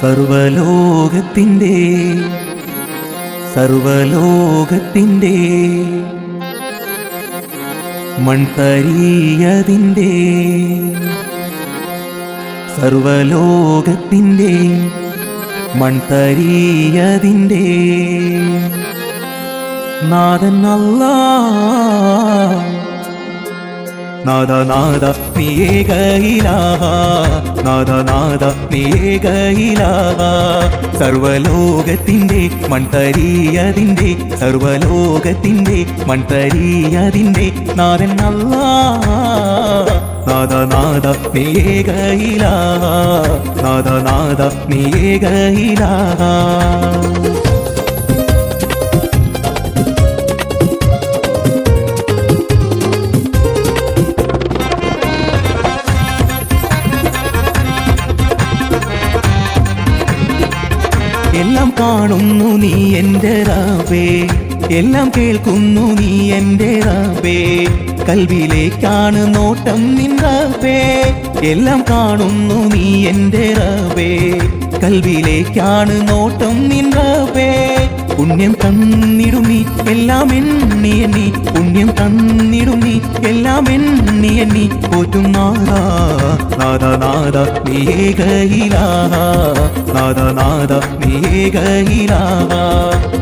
സർവലോകത്തിന്റെ സർവലോകത്തിന്റെ മൺതരീയതിന്റെ സർവലോകത്തിന്റെ മൺതരീയതിന്റെ. നാഥൻ അല്ലാ നാദ നാദ നീകയിലാഹ നാദ നാദ നീകയിലാഹ സർവലോകത്തിന്റെ മൺതരിയതിന്റെ സർവലോകത്തിന്റെ മൺതരിയതിന്റെ നാദൻ അല്ലാ. നാദ നാദ നീകയിലാഹ നാദ നാദ നീകയിലാഹ എല്ലാം കാണുന്നു നീ എന്റെ റാബേ എല്ലാം കേൾക്കുന്നു നീ എന്റെ റാബേ കൽവിലേക്കാണ് നോട്ടം നിൻ റാബേ എല്ലാം കാണുന്നു നീ എന്റെ റാബേ കൽവിലേക്കാണ് നോട്ടം നിൻ റാബേ പുണ്യം തന്നിടും നീ എല്ലാം എണ്ണി എണ്ണി പുണ്യം തന്നിടും നീ എല്ലാം എണ്ണി എണ്ണി പോറ്റും നാദാ നാദ നാദ നാദാ നാദ നാദ നീകയിലാ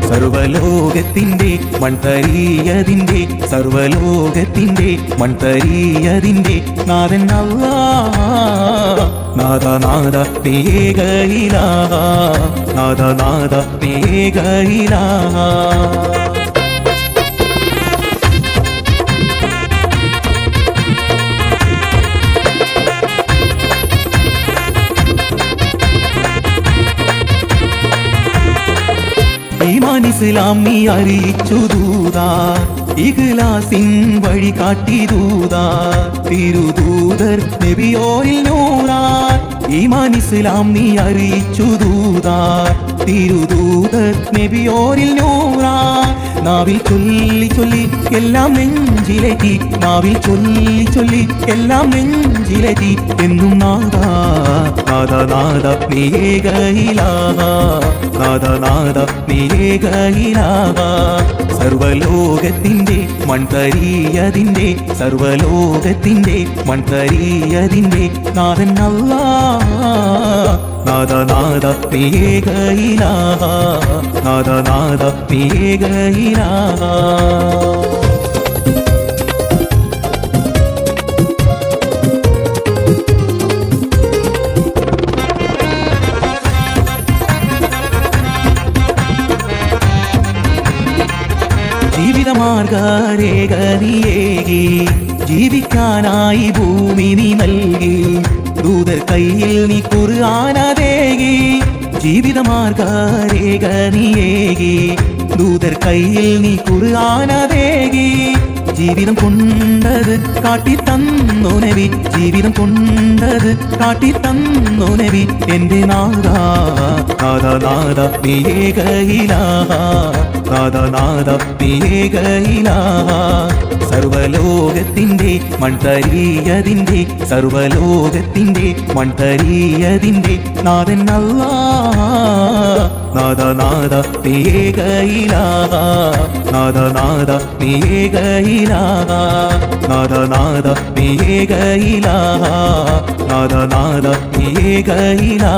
സർവലോകത്തിന്റെ മൺതരിയതിന്റെ സർവലോകത്തിന്റെ മൺതരിയതിന്റെ നാദൻ അല്ലാ നാദ നാദ നാദാ നാദ നാദ നീകയിലാ ഈമാൻ ഇസ്ലാം നീ അറിയിച്ചു ദൂതാ ഇഖ്ലാസിൻ വഴി കാട്ടി ദൂതാ തിരുദൂതർ നബിയോയിൽ നൂറാ ഈമാൻ ഇസ്ലാം നീ അറിയിച്ചു ദൂതാ തിരുദൂതർ നബിയോരിൽ നൂറാ നാവിൽ ചൊല്ലി ചൊല്ലി എല്ലാം നെഞ്ചിലെത്തി. നാവിൽ ചൊല്ലി ചൊല്ലി എല്ലാം നെഞ്ചിലെത്തി. എന്നും നാദാ നാദ നാദ നീകയിലാ നാദ നാദ നീകയിലാ സർവലോകത്തിന്റെ മൺതരിയതിന്റെ സർവലോകത്തിന്റെ മൺതരിയതിന്റെ നാഥൻ അല്ലാ. നാദ നാദ നീകയിലാ നാദ നാദ നീകയിലാ ജീവിതമാർഗരേഖനിയേകി ജീവിക്കാനായി ഭൂമി നീ നൽകി. ദൂതർ കയ്യിൽ നീ കുറുകാനതേകി ജീവിതമാർഗരേഖനിയേകി. ദൂതർ കയ്യിൽ നീ കുറുകാനതേകി ജീവിതം കൊണ്ടത് കാട്ടി തന്നോനവി ജീവിതം കൊണ്ടത് കാട്ടി തന്നോനവി എന്റെ നാദ നാദ നാദ നീകയിലാ നാദ നാദ നീകയിലാ സർവലോകത്തിന്റെ മൺതരിയതിന്റെ സർവലോകത്തിന്റെ മൺതരിയതിന്റെ നാഥൻ അല്ലാ. നാദ നാദ നീകയിലാ നാദ നാദ നീകയിലാ നാദ നാദ നീകയിലാ നാദ നാദ നീകയിലാ